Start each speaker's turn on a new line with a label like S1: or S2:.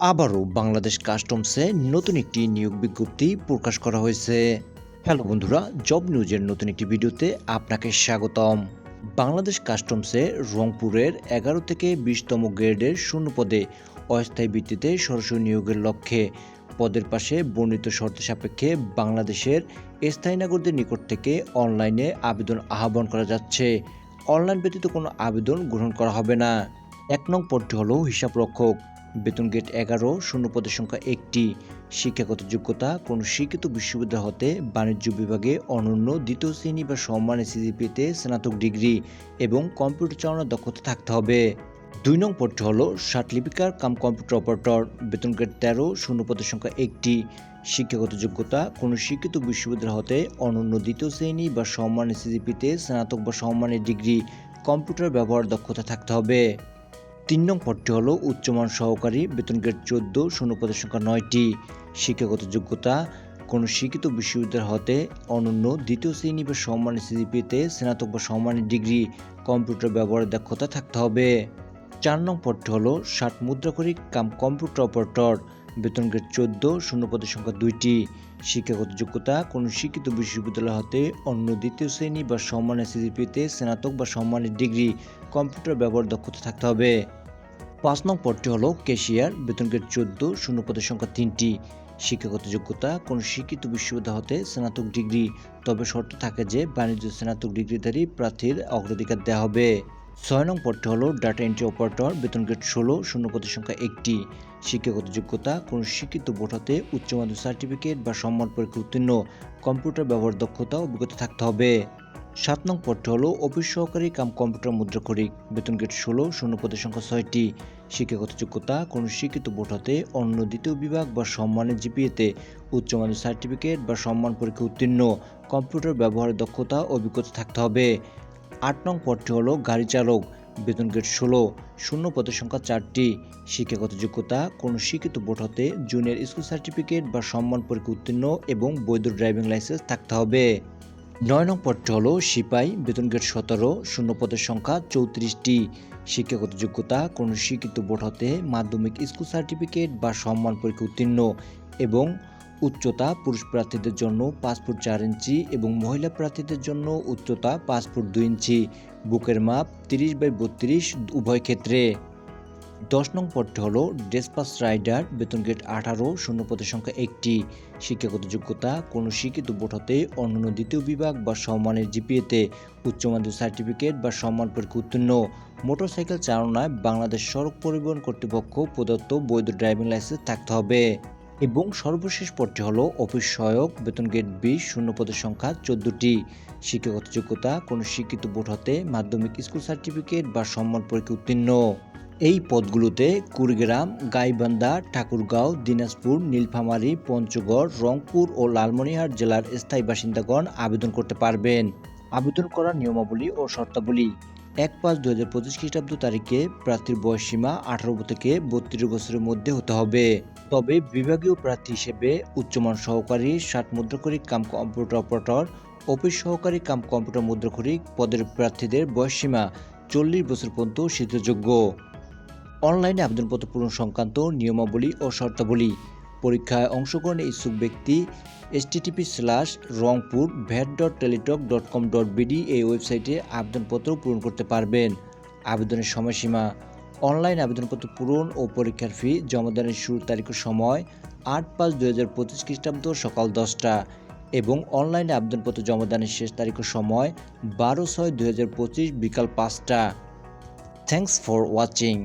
S1: আবারও বাংলাদেশ কাস্টমসে নতুন একটি নিয়োগ বিজ্ঞপ্তি প্রকাশ করা হয়েছে। হ্যালো বন্ধুরা, জব নিউজের নতুন একটি ভিডিওতে আপনাকে স্বাগতম। বাংলাদেশ কাস্টমসে রংপুরের এগারো থেকে বিশতম গ্রেডের শূন্য পদে অস্থায়ী ভিত্তিতে সরাসরি নিয়োগের লক্ষ্যে। পদের পাশে বর্ণিত শর্ত সাপেক্ষে বাংলাদেশের স্থায়ী নাগরিকদের নিকট থেকে অনলাইনে আবেদন আহ্বান করা যাচ্ছে। অনলাইন ব্যতীত কোনো আবেদন গ্রহণ করা হবে না। এক নং পদটি হলো হিসাব রক্ষক বেতন গেট এগারো শূন্য পদের সংখ্যা একটি। শিক্ষাগত যোগ্যতা, কোনো শিক্ষিত বিশ্ববিদ্যালয় হতে বাণিজ্য বিভাগে অনন্য দ্বিতীয় শ্রেণি বা সম্মানের সিজিপিতে স্নাতক ডিগ্রি এবং কম্পিউটার চালানোর দক্ষতা থাকতে হবে। দুই নং পদটি হলো লিপিকার কাম কম্পিউটার অপারেটর। বেতন গ্রেড তেরো শূন্য পদের সংখ্যা একটি। শিক্ষাগত যোগ্যতা, কোনো শিক্ষিত বিশ্ববিদ্যালয় হতে অনন্য দ্বিতীয় শ্রেণি বা সম্মানের সিজিপিতে স্নাতক বা সম্মানের ডিগ্রি। কম্পিউটার ব্যবহার দক্ষতা থাকতে হবে। তিন নং পদটি হল উচ্চমান সহকারী, বেতন গ্রেড চোদ্দ, শূন্য পদের সংখ্যা নয়টি। শিক্ষাগত যোগ্যতা, কোনো শিক্ষিত বিশ্ববিদ্যালয় হতে অনন্য দ্বিতীয় শ্রেণি বা সম্মানের সিজিপিতে স্নাতক বা সম্মানের ডিগ্রি, কম্পিউটার ব্যবহারের দক্ষতা থাকতে হবে। চার নং পদটি হল ষাট মুদ্রা মুদ্রাকরী কাম কম্পিউটার অপারেটর। বেতন গ্রেড চোদ্দ, শূন্য পদের সংখ্যা দুইটি। শিক্ষাগত যোগ্যতা, কোনো শিক্ষিত বিশ্ববিদ্যালয় হতে অন্য দ্বিতীয় শ্রেণি বা সম্মানের সিজিপিতে স্নাতক বা সম্মানের ডিগ্রি, কম্পিউটার ব্যবহার দক্ষতা থাকতে হবে। পাঁচ নং পদটি হলো ক্যাশিয়ার বেতন গ্রেড চোদ্দ, শূন্য পদের সংখ্যা তিনটি। শিক্ষাগত যোগ্যতা, কোনো শিক্ষিত বিশ্ববিদ্যালয় হতে স্নাতক ডিগ্রি, তবে শর্ত থাকে যে বাণিজ্য স্নাতক ডিগ্রিধারী প্রার্থীর অগ্রাধিকার দেওয়া হবে। ছয় নং পদটি হলো ডাটা এন্ট্রি অপারেটর বেতন গ্রেড ষোলো, শূন্য পদের সংখ্যা একটি। শিক্ষাগত যোগ্যতা, কোনো শিক্ষিত বোর্ড হতে উচ্চ মাধ্যমিক সার্টিফিকেট বা সম্মান পরীক্ষা উত্তীর্ণ। কম্পিউটার ব্যবহার দক্ষতা অভিজ্ঞতা থাকতে হবে। সাত নং পদটি হলো অফিস সহকারী কাম কম্পিউটার মুদ্রাক্ষরিক বেতন গেট ষোলো, শূন্য পদের সংখ্যা ছয়টি। শিক্ষাগত যোগ্যতা, কোনো শিক্ষিত বোর্ড হতে অন্য দ্বিতীয় বিভাগ বা সম্মানের জিপিএতে উচ্চ মাধ্যমিক সার্টিফিকেট বা সম্মান পরীক্ষা উত্তীর্ণ। কম্পিউটার ব্যবহারের দক্ষতা অভিজ্ঞতা থাকতে হবে। আট নং পদটি হলো গাড়ি চালক। বেতন গেট ষোলো, শূন্য পদের সংখ্যা চারটি। শিক্ষাগত যোগ্যতা, কোনো শিক্ষিত বোর্ড হতে জুনিয়র স্কুল সার্টিফিকেট বা সম্মান পরীক্ষা উত্তীর্ণ এবং বৈধ ড্রাইভিং লাইসেন্স থাকতে হবে। নয় নং পদটি হলো সিপাই, বেতন গেট সতেরো, শূন্য পদের সংখ্যা চৌত্রিশটি। শিক্ষাগত যোগ্যতা, কোনো শিক্ষিত বোর্ড হতে মাধ্যমিক স্কুল সার্টিফিকেট বা সম্মান পরীক্ষা উত্তীর্ণ এবং উচ্চতা, পুরুষ প্রার্থীদের জন্য পাঁচ ফুট চার ইঞ্চি এবং মহিলা প্রার্থীদের জন্য উচ্চতা পাঁচ ফুট দুই ইঞ্চি। বুকের মাপ তিরিশ বাই বত্রিশ উভয় ক্ষেত্রে। দশ নং পদটি হলো ডেসপাস রাইডার, বেতন গেট আঠারো, শূন্য পদের সংখ্যা একটি। শিক্ষাগত যোগ্যতা, কোনো শিক্ষিত বোর্ড হতে অন্যান্য দ্বিতীয় বিভাগ বা সম্মানের জিপিএতে। উচ্চ মাধ্যমিক সার্টিফিকেট বা সম্মান পরীক্ষা উত্তীর্ণ। মোটরসাইকেল চালনায় বাংলাদেশ সড়ক পরিবহন কর্তৃপক্ষ প্রদত্ত বৈধ ড্রাইভিং লাইসেন্স থাকতে হবে। এবং সর্বশেষ পদটি হলো অফিস সহায়ক, বেতন গেট বিশ শূন্য পদের সংখ্যা চোদ্দটি। শিক্ষাগত যোগ্যতা, কোনো শিক্ষিত বোর্ড হতে মাধ্যমিক স্কুল সার্টিফিকেট বা সম্মান পরীক্ষা উত্তীর্ণ। এই পদগুলোতে কুড়িগ্রাম, গাইবান্ধা, ঠাকুরগাঁও, দিনাজপুর, নীলফামারী, পঞ্চগড়, রংপুর ও লালমনিরহাট জেলার স্থায়ী বাসিন্দাগণ আবেদন করতে পারবেন। আবেদন করার নিয়মাবলী ও শর্তাবলী। এক পাঁচ দু হাজার পঁচিশ খ্রিস্টাব্দ তারিখে প্রার্থীর বয়সসীমা আঠারো থেকে বত্রিশ বছরের মধ্যে হতে হবে। তবে বিভাগীয় প্রার্থী হিসেবে উচ্চমান সহকারী ষাট মুদ্রাকরিক কাম কম্পিউটার অপারেটর, অফিস সহকারী কাম কম্পিউটার মুদ্রাকরিক পদের প্রার্থীদের বয়সসীমা চল্লিশ বছর পর্যন্ত সিদ্ধযোগ্য। অনলাইনে আবেদনপত্র পূরণ সংক্রান্ত নিয়মাবলী ও শর্তাবলী। পরীক্ষায় অংশগ্রহণে ইচ্ছুক ব্যক্তি STTP slash Rangpur vat dot Teletalk dot com dot BD এই ওয়েবসাইটে আবেদনপত্র পূরণ করতে পারবেন। আবেদনের সময়সীমা অনলাইন আবেদনপত্র পূরণ ও পরীক্ষার ফি জমাদানের শুরুর তারিখ সময় আট পাঁচ দুই হাজার পঁচিশ খ্রিস্টাব্দ সকাল দশটা এবং অনলাইনে আবেদনপত্র জমাদানের শেষ তারিখ সময় বারো ছয় দুই হাজার পঁচিশ বিকাল পাঁচটা। Thanks for watching